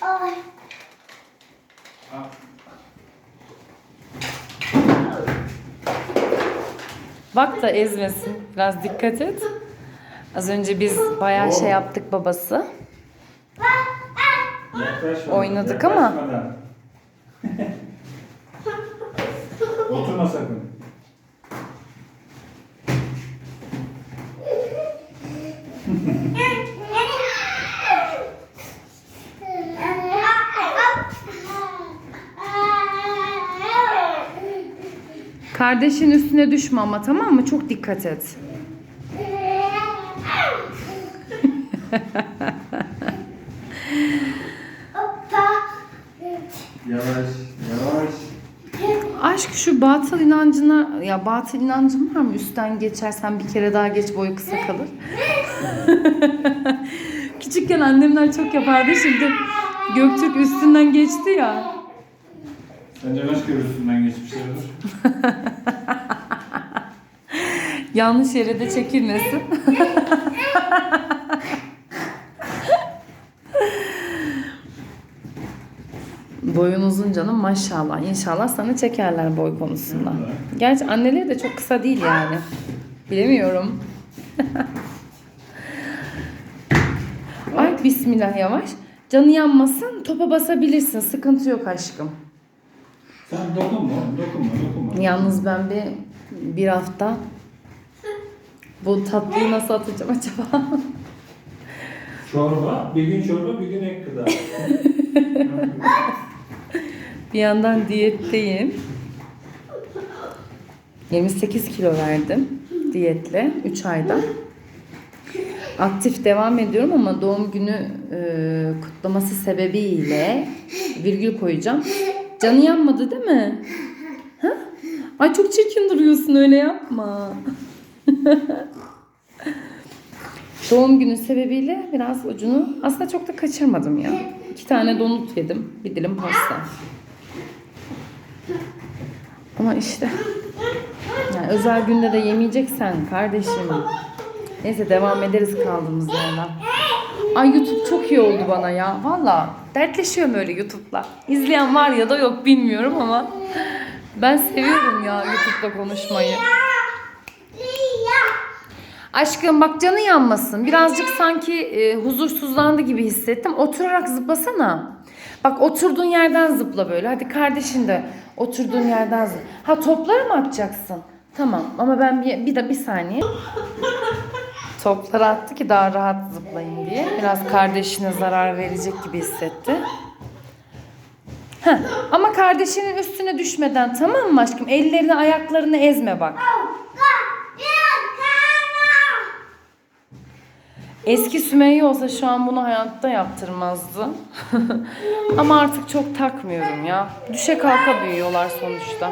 Ay. Bak da ezmesin. Biraz dikkat et. Az önce biz bayağı şey yaptık babası. Yaklaşmadan, Oynadık ama. Oturma sakın. Kardeşin üstüne düşme ama tamam mı? Çok dikkat et. Hoppa. Yavaş, yavaş. Aşk şu batıl inancına ya batıl inancın var mı? Üstten geçersen bir kere daha geç boyu kısa kalır. Küçükken annemler çok yapardı şimdi Göktürk üstünden geçti ya. Sence kaç kere üstünden geçmişlerdir? Yanlış yere de çekilmesin. Boyun uzun canım maşallah. İnşallah sana çekerler boy konusunda. Gerçi anneleri de çok kısa değil yani. Bilemiyorum. Ay bismillah yavaş. Canı yanmasın topa basabilirsin. Sıkıntı yok aşkım. Sen dokunma, dokunma, dokunma. Yalnız ben bir bir hafta bu tatlıyı nasıl atacağım acaba? Çorba, bir gün çorba, bir gün ek gıda. bir yandan diyetteyim. 28 kilo verdim diyetle 3 ayda. Aktif devam ediyorum ama doğum günü e, kutlaması sebebiyle virgül koyacağım. Canı yanmadı değil mi? Ha? Ay çok çirkin duruyorsun öyle yapma. Doğum günü sebebiyle biraz ucunu aslında çok da kaçırmadım ya. İki tane donut yedim. Bir dilim pasta. Ama işte yani özel günde de yemeyeceksen kardeşim. Neyse devam ederiz kaldığımız yerden. Ay YouTube çok iyi oldu bana ya. Valla dertleşiyorum öyle YouTube'la. İzleyen var ya da yok bilmiyorum ama ben seviyorum ya YouTube'da konuşmayı. Aşkım bak canı yanmasın. Birazcık sanki e, huzursuzlandı gibi hissettim. Oturarak zıplasana. Bak oturduğun yerden zıpla böyle. Hadi kardeşin de oturduğun yerden zıpla. Ha topları mı atacaksın? Tamam ama ben bir, bir de bir saniye. Topları attı ki daha rahat zıplayın diye. Biraz kardeşine zarar verecek gibi hissetti. Heh, ama kardeşinin üstüne düşmeden tamam mı aşkım? Ellerini ayaklarını ezme bak. Eski Sümeyye olsa şu an bunu hayatta yaptırmazdı. Ama artık çok takmıyorum ya. Düşe kalka büyüyorlar sonuçta.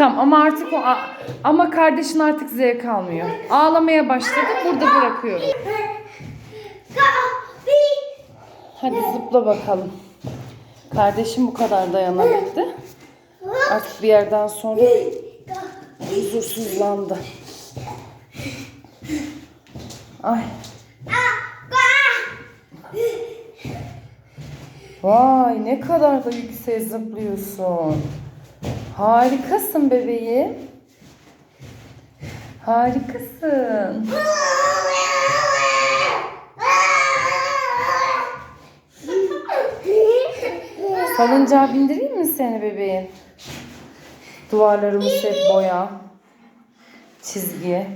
Tamam ama artık o ama kardeşin artık zevk almıyor. Ağlamaya başladı. Burada bırakıyorum. Hadi zıpla bakalım. Kardeşim bu kadar dayanabildi. Artık bir yerden sonra huzursuzlandı. Ay. Vay ne kadar da yükseğe zıplıyorsun. Harikasın bebeğim. Harikasın. Salıncağa bindireyim mi seni bebeğim? Duvarlarımız hep boya. Çizgi.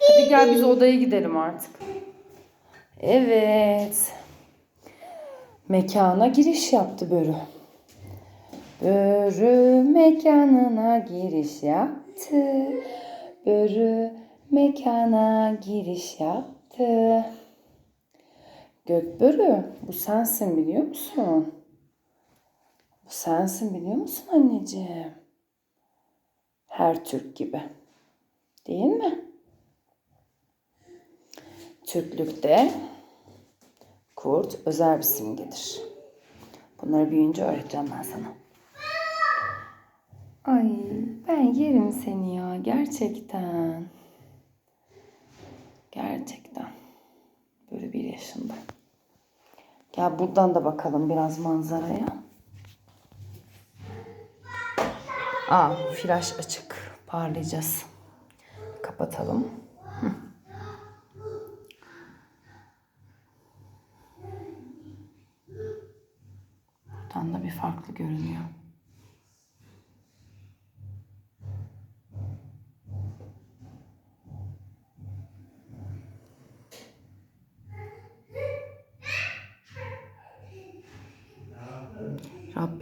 Hadi gel biz odaya gidelim artık. Evet. Mekana giriş yaptı Börü. Börü mekanına giriş yaptı. Börü mekana giriş yaptı. Gökbörü bu sensin biliyor musun? Bu sensin biliyor musun anneciğim? Her Türk gibi. Değil mi? Türklükte kurt özel bir simgedir. Bunları büyüyünce öğreteceğim ben sana. Ay ben yerim seni ya gerçekten. Gerçekten. Böyle bir yaşında. Gel buradan da bakalım biraz manzaraya. Aa flaş açık. Parlayacağız. Kapatalım. Hı. Buradan da bir farklı görünüyor.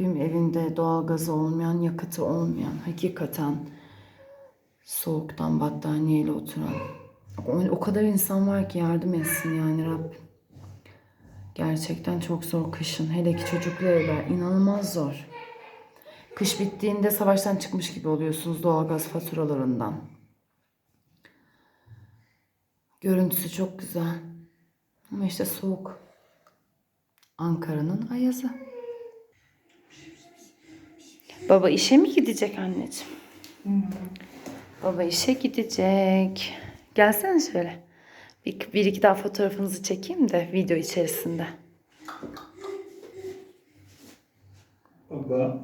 Rabbim evinde doğalgazı olmayan, yakıtı olmayan, hakikaten soğuktan battaniyeyle oturan. O, kadar insan var ki yardım etsin yani Rabbim. Gerçekten çok zor kışın. Hele ki çocuklu evler inanılmaz zor. Kış bittiğinde savaştan çıkmış gibi oluyorsunuz doğalgaz faturalarından. Görüntüsü çok güzel. Ama işte soğuk. Ankara'nın ayazı. Baba işe mi gidecek anneciğim? Baba işe gidecek. Gelsene şöyle. Bir, bir iki daha fotoğrafınızı çekeyim de video içerisinde. Baba.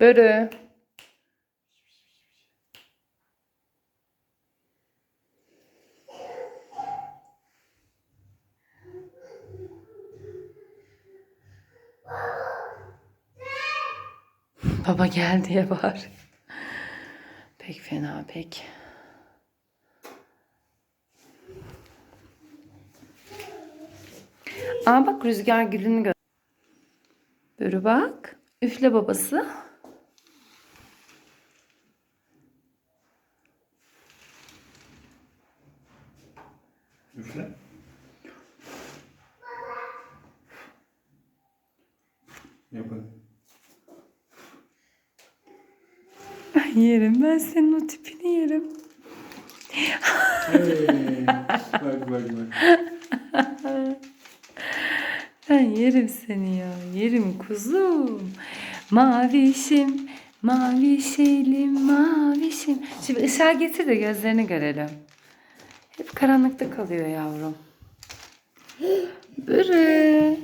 Börü. Baba gel diye bağır. Pek fena pek. Aa bak rüzgar gülünü gör. Börü bak. Üfle babası. Üfle. Yapın. Yerim. Ben senin o tipini yerim. Hey. bak bak bak. Ben yerim seni ya. Yerim kuzum. Mavişim, mavişelim, mavişim. Şimdi ışığa getir de gözlerini görelim. Hep karanlıkta kalıyor yavrum. Börü.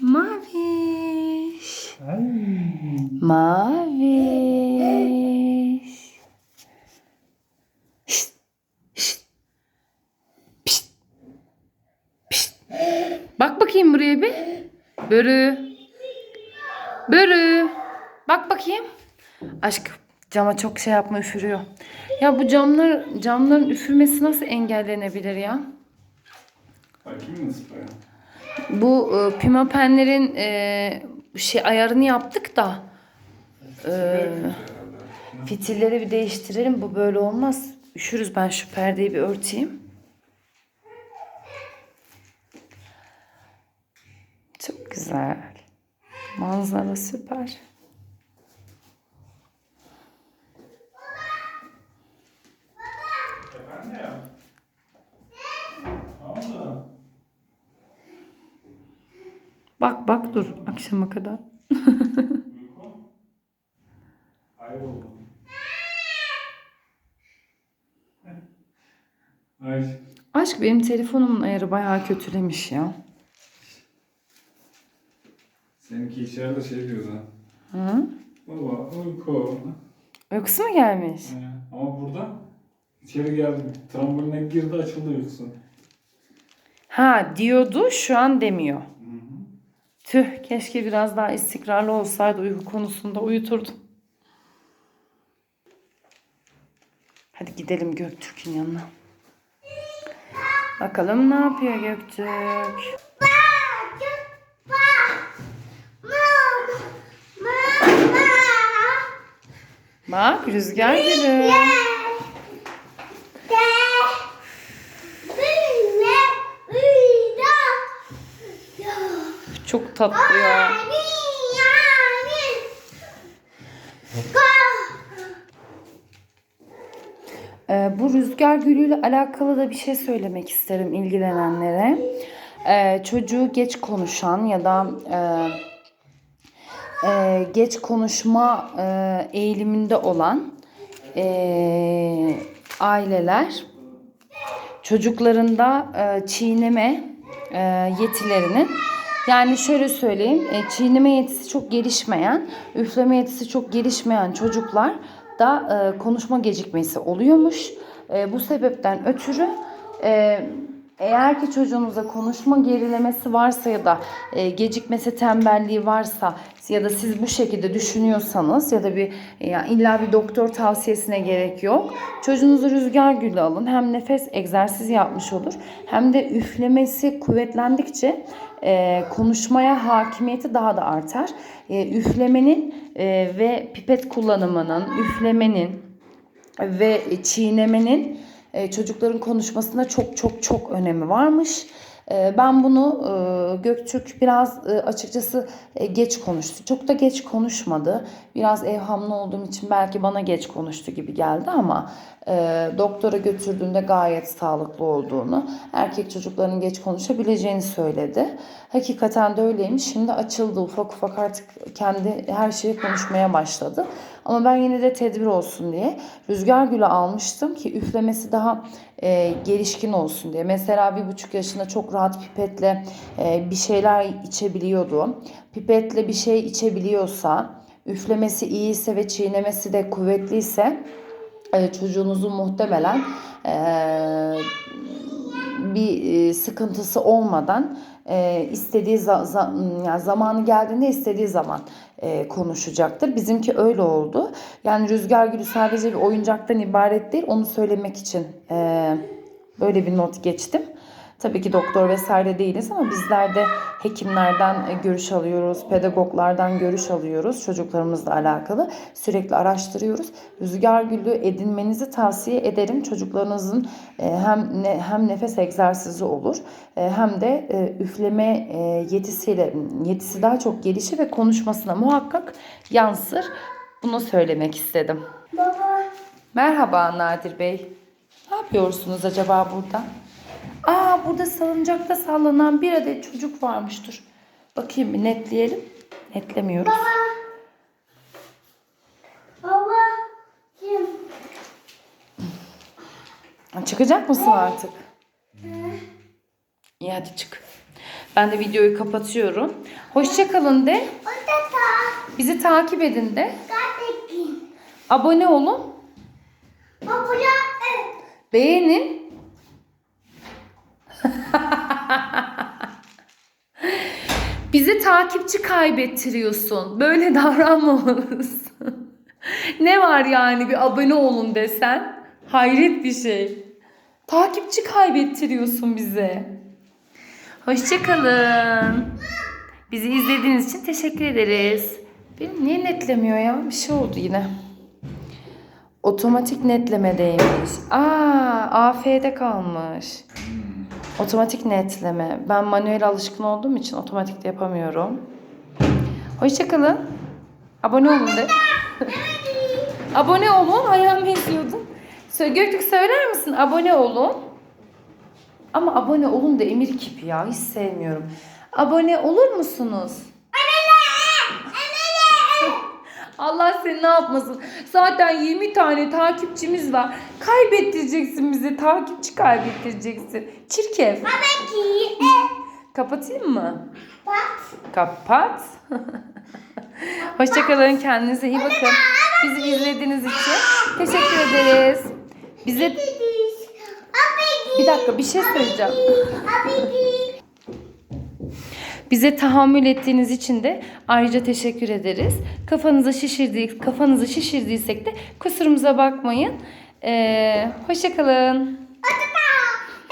Maviş. Ay. Maviş. Şşt, şşt, pişt, pişt. Bak bakayım buraya bir. Börü. Börü. Bak bakayım. Aşk cama çok şey yapma üfürüyor. Ya bu camlar camların üfürmesi nasıl engellenebilir ya? Bakayım nasıl böyle? Bu e, pimapenlerin e, şey ayarını yaptık da e, fitilleri bir değiştirelim. Bu böyle olmaz. Üşürüz ben şu perdeyi bir örteyim. Çok güzel. Manzara süper. Efendim ya. Ne oldu? Bak bak dur akşama kadar. Aşk benim telefonumun ayarı bayağı kötülemiş ya. Seninki içeride şey diyordu. Hı? Baba uyku. Uykusu mu gelmiş? Ee, Ama burada içeri geldi. Tramboline girdi açıldı uykusu. Ha diyordu şu an demiyor. Tüh keşke biraz daha istikrarlı olsaydı uyku konusunda uyuturdum. Hadi gidelim Göktürk'ün yanına. Bakalım ne yapıyor Göktürk? Bak rüzgar gülü. Tatlı ya. Ee, bu rüzgar gülüyle alakalı da bir şey söylemek isterim ilgilenenlere. Ee, çocuğu geç konuşan ya da e, e, geç konuşma e, eğiliminde olan e, aileler çocuklarında e, çiğneme e, yetilerinin yani şöyle söyleyeyim e, çiğneme yetisi çok gelişmeyen, üfleme yetisi çok gelişmeyen çocuklar da e, konuşma gecikmesi oluyormuş. E, bu sebepten ötürü eğer ki çocuğunuzda konuşma gerilemesi varsa ya da e, gecikmesi tembelliği varsa ya da siz bu şekilde düşünüyorsanız ya da bir yani illa bir doktor tavsiyesine gerek yok. Çocuğunuzu rüzgar gülü alın. Hem nefes egzersizi yapmış olur hem de üflemesi kuvvetlendikçe e, konuşmaya hakimiyeti daha da artar. E, üflemenin e, ve pipet kullanımının, üflemenin ve çiğnemenin e, çocukların konuşmasında çok çok çok önemi varmış. E, Ben bunu e, Göktürk biraz e, açıkçası e, geç konuştu. Çok da geç konuşmadı. Biraz evhamlı olduğum için belki bana geç konuştu gibi geldi ama doktora götürdüğünde gayet sağlıklı olduğunu, erkek çocukların geç konuşabileceğini söyledi. Hakikaten de öyleymiş. Şimdi açıldı ufak ufak artık kendi her şeyi konuşmaya başladı. Ama ben yine de tedbir olsun diye rüzgar gülü almıştım ki üflemesi daha e, gelişkin olsun diye. Mesela bir buçuk yaşında çok rahat pipetle e, bir şeyler içebiliyordu. Pipetle bir şey içebiliyorsa, üflemesi iyiyse ve çiğnemesi de kuvvetliyse e, çocuğunuzun muhtemelen e, bir e, sıkıntısı olmadan e, istediği za- za- yani zamanı geldiğinde istediği zaman e, konuşacaktır. Bizimki öyle oldu. Yani rüzgar gülü sadece bir oyuncaktan ibaret değil. Onu söylemek için böyle bir not geçtim. Tabii ki doktor vesaire değiliz ama bizler de hekimlerden e, görüş alıyoruz, pedagoglardan görüş alıyoruz çocuklarımızla alakalı. Sürekli araştırıyoruz. Rüzgar gülü edinmenizi tavsiye ederim. Çocuklarınızın e, hem ne, hem nefes egzersizi olur e, hem de üfleme yetisiyle yetisi daha çok gelişir ve konuşmasına muhakkak yansır. Bunu söylemek istedim. Baba. Merhaba Nadir Bey. Ne yapıyorsunuz acaba burada? Aa burada salıncakta sallanan bir adet çocuk varmış. Dur. Bakayım bir netleyelim. Netlemiyoruz. Baba. Kim? Çıkacak mısın artık? İyi hadi çık. Ben de videoyu kapatıyorum. Hoşça kalın de. Bizi takip edin de. Abone olun. Baba. Beğenin. Bizi takipçi kaybettiriyorsun. Böyle davranmamalısın. ne var yani bir abone olun desen? Hayret bir şey. Takipçi kaybettiriyorsun bize. Hoşçakalın. Bizi izlediğiniz için teşekkür ederiz. Benim niye netlemiyor ya? Bir şey oldu yine. Otomatik netlemedeymiş. Aa, AF'de kalmış. Otomatik netleme. Ben manuel alışkın olduğum için otomatikte yapamıyorum. Hoşçakalın. Abone olun de. Abone olun. Ayağımı eziyordum. Göktürk söyler misin? Abone olun. Ama abone olun da emir kipi ya. Hiç sevmiyorum. Abone olur musunuz? Allah seni ne yapmasın. Zaten 20 tane takipçimiz var. Kaybettireceksin bizi. Takipçi kaybettireceksin. Çirkef. Peki. E. Kapatayım mı? Bak. Kapat. Hoşçakalın. Kendinize iyi bakın. Bizi izlediğiniz için teşekkür ederiz. Bize bir dakika bir şey söyleyeceğim. Bize tahammül ettiğiniz için de ayrıca teşekkür ederiz. Kafanızı şişirdik, kafanızı şişirdiysek de kusurumuza bakmayın. Ee, hoşçakalın.